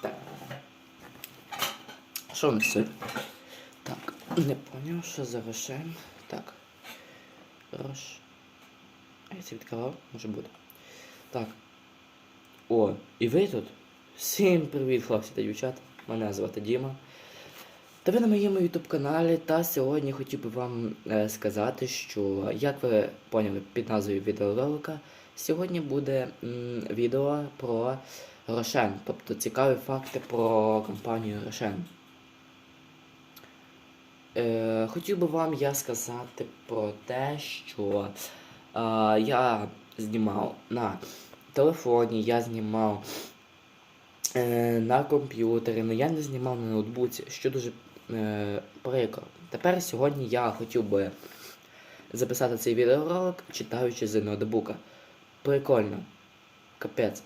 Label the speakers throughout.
Speaker 1: Так. Що у нас? Так, не поняв, що за Рошен. Так. Рош. А я це відкривав? Може бути. Так. О, і ви тут? Всім привіт, хлопці та дівчата. Мене звати Діма. Та ви на моєму YouTube каналі, та сьогодні хотів би вам е, сказати, що, як ви поняли під назвою відеоролика, сьогодні буде м, відео про Рошен, тобто цікаві факти про компанію Рошен. Е, хотів би вам я сказати про те, що е, я знімав на телефоні, я знімав е, на комп'ютері, але я не знімав на ноутбуці, що дуже е, прикро. Тепер сьогодні я хотів би записати цей відеоролик, читаючи з ноутбука. Прикольно. Капець.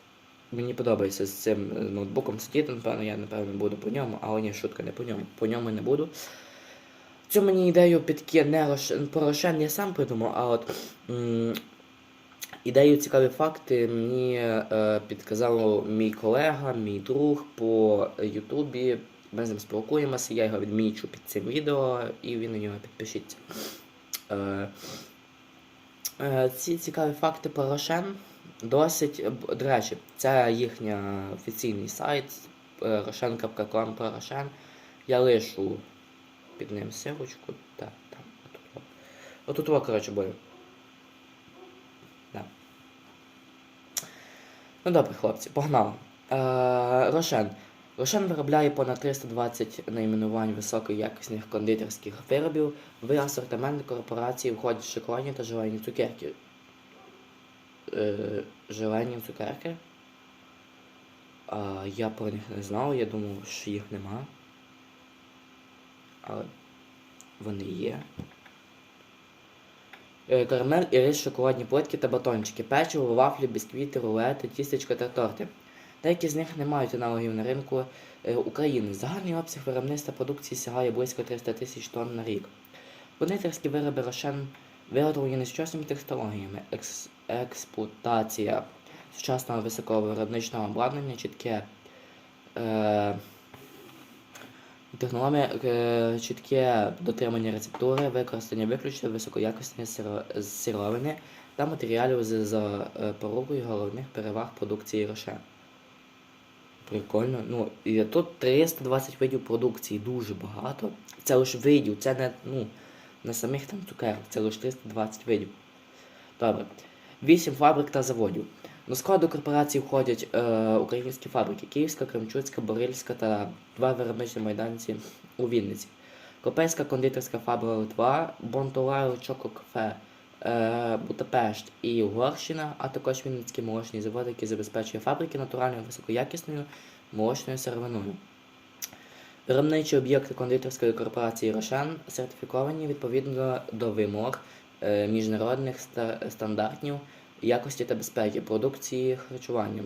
Speaker 1: Мені подобається з цим е, ноутбуком сидіти, напевно, я напевно буду по ньому, але ні, шутка не по ньому. По ньому не буду. Цю мені ідею підки не Рошен, про Рошен я сам придумав, а от м, ідею цікаві факти мені е, підказав мій колега, мій друг по Ютубі. Ми з ним спілкуємося, я його відмічу під цим відео і ви на нього підпишіться. Е, е, ці цікаві факти про Рошен досить. До речі, це їхній офіційний сайт е, roshen.com про Рошен. Я лишу під ним сирочку. Так, там, отут. Отут, о, коротше, буде. Да. Ну добре, хлопці, погнали. Е, Рошен. Рошен виробляє понад 320 найменувань високоякісних кондитерських виробів. В асортимент корпорації входять шоколадні та желейні цукерки. Е, желейні цукерки. А, я про них не знав, я думав, що їх нема. Але вони є. Е, Карамель і рис, шоколадні плитки та батончики, печиво, вафлі, бісквіти, рулети, тістечка та торти. Деякі з них не мають аналогів на ринку е, України. Загальний обсяг виробництва продукції сягає близько 300 тисяч тонн на рік. Кондитерські вироби Рошен виготовлені нещасними технологіями, екс- експлуатація сучасного високовиробничного обладнання, чітке е, технологія, е, чітке дотримання рецептури, використання виключно високоякісної сиро- сировини та матеріалів з запорукою головних переваг продукції Рошен. Прикольно. Ну, і тут 320 видів продукції, дуже багато. Це лише видів, це не, ну, не самих там цукерок, це лише 320 видів. Добре. 8 фабрик та заводів. До складу корпорації входять е, українські фабрики Київська, Кремчуцька, Борильська та два виробничі майданці у Вінниці. Копейська кондитерська фабрика Литва, Бонтоларо Чоко Кафе, е, Будапешт і Угорщина, а також Вінницький молочний завод, який забезпечує фабрики натуральною високоякісною молочною сировиною. Виробничі об'єкти кондитерської корпорації Рошен сертифіковані відповідно до вимог міжнародних стандартів якості та безпеки продукції харчування.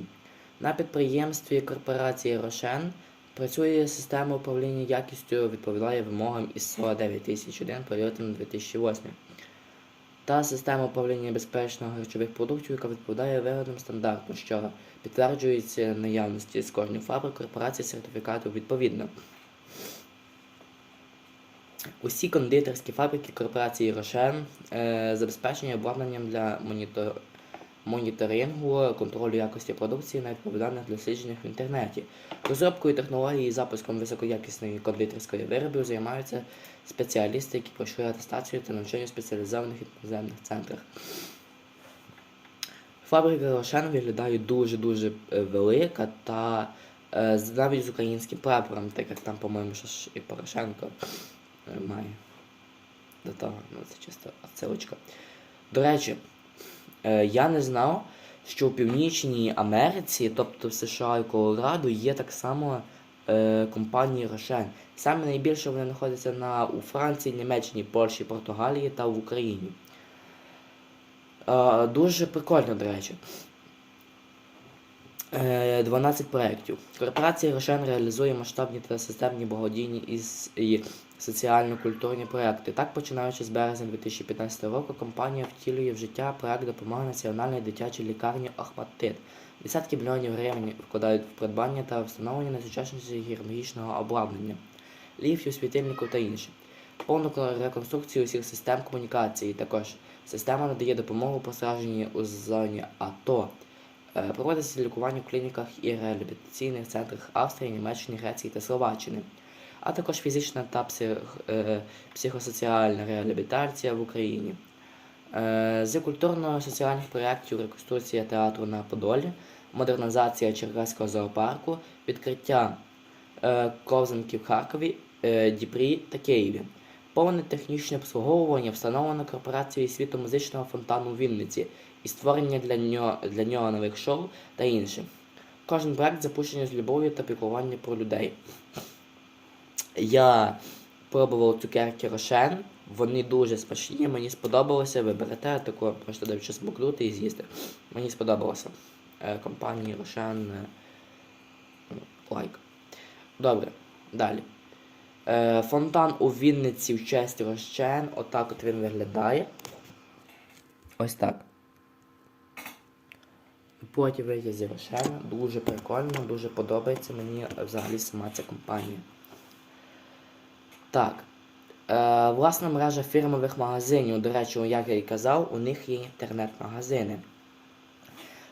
Speaker 1: На підприємстві корпорації Рошен працює система управління якістю, відповідає вимогам ISO 9001 періодом 2008 та система управління безпечного харчових продуктів, яка відповідає вигодам стандарту, що підтверджується наявності з кожної фабрик корпорації сертифікату відповідно. Усі кондитерські фабрики корпорації Рошен е, забезпечені обладнанням для монітор... моніторингу, контролю якості продукції на відповідальних дослідженнях в інтернеті. Розробкою технології і запуском високоякісної кондитерської виробів займаються спеціалісти, які пройшли атестацію та навчання в спеціалізованих іноземних центрах. Фабрика Рошен виглядає дуже-дуже е, велика та е, навіть з українським прапором, так як там, по-моєму, і Порошенко має. До ну це чисто отсилочка. До речі, е, я не знав, що в Північній Америці, тобто в США і Колорадо, є так само е, компанії Рошен. Саме найбільше вони знаходяться на, у Франції, Німеччині, Польщі, Португалії та в Україні. Е, дуже прикольно, до речі. Е, 12 проєктів. Корпорація Рошен реалізує масштабні та системні благодійні із- соціально-культурні проекти. Так, починаючи з березня 2015 року, компанія втілює в життя проект допомоги Національної дитячої лікарні Ахматит Десятки мільйонів гривень вкладають в придбання та встановлення найсучаснішого гірмологічного обладнання, ліфтів, світильників та інше. Повну реконструкцію усіх систем комунікації. Також система надає допомогу постражданій у зоні АТО. Е, Проводиться лікування в клініках і реабілітаційних центрах Австрії, Німеччини, Греції та Словаччини, а також фізична та е, психосоціальна реабілітація в Україні. Е, З культурно-соціальних проєктів реконструкція театру на Подолі, модернізація Черкаського зоопарку, відкриття е, ковзанки в Харкові, Дніпрі та Києві. Повне технічне обслуговування встановлено корпорацією світу музичного фонтану у Вінниці і створення для нього, для нього нових шоу та інше. Кожен проект запущений з любов'ю та піклування про людей. Я пробував цукерки Рошен, вони дуже смачні, мені сподобалося. Ви берете таку, можете навіть смокнути і з'їсти. Мені сподобалося. Е, компанії Рошен е, лайк. Добре, далі. Е, фонтан у Вінниці в честь Рошен. Отак от він виглядає. Ось так. Потім вийде Рошена. Дуже прикольно, дуже подобається мені взагалі сама ця компанія. Так. Е, власна мережа фірмових магазинів, до речі, як я і казав, у них є інтернет-магазини.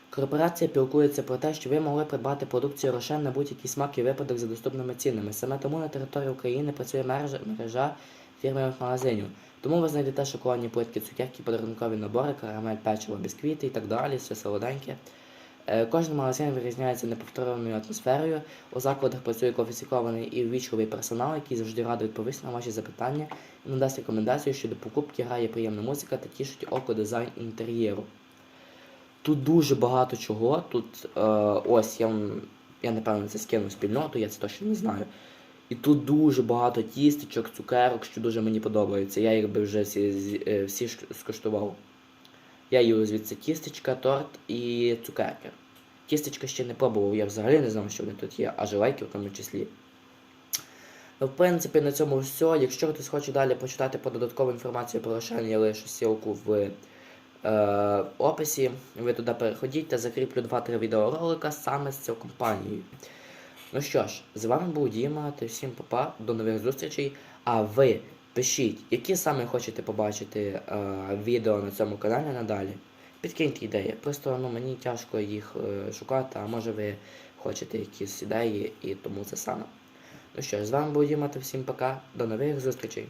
Speaker 1: Корпорація пілкується про те, що ви могли придбати продукцію Рошен на будь-який смак і випадок за доступними цінами. Саме тому на території України працює мережа, мережа фірмових магазинів. Тому ви знайдете шоколадні плитки, цукерки, подарункові набори, карамель, печиво, бісквіти і так далі, все солоденьке. Е, Кожен магазин вирізняється неповторною атмосферою. У закладах працює кваліфікований і ввічливий персонал, який завжди радий відповісти на ваші запитання і надасть рекомендацію щодо покупки, грає приємна музика та тішить око дизайн інтер'єру. Тут дуже багато чого. Тут е, ось я, я напевно це скину спільноту, я це точно не знаю. І тут дуже багато тістечок, цукерок, що дуже мені подобається. Я їх би вже всі, е, всі скуштував. Я їв звідси тістечка, торт і цукерки. Тістечка ще не пробував, я взагалі не знав, що вони тут є, а жилайки в тому числі. Ну, В принципі, на цьому все. Якщо хтось хоче далі почитати по додаткову інформацію про Рошен, я лишу ссылку в е, описі. Ви туди переходіть та закріплю 2-3 відеоролика саме з цією компанією. Ну що ж, з вами був Діма, та всім папа, до нових зустрічей. А ви пишіть, які саме хочете побачити е, відео на цьому каналі надалі. Підкиньте ідеї. Просто ну, мені тяжко їх е, шукати, а може ви хочете якісь ідеї і тому це саме. Ну що ж, з вами був Діма, всім пока, до нових зустрічей.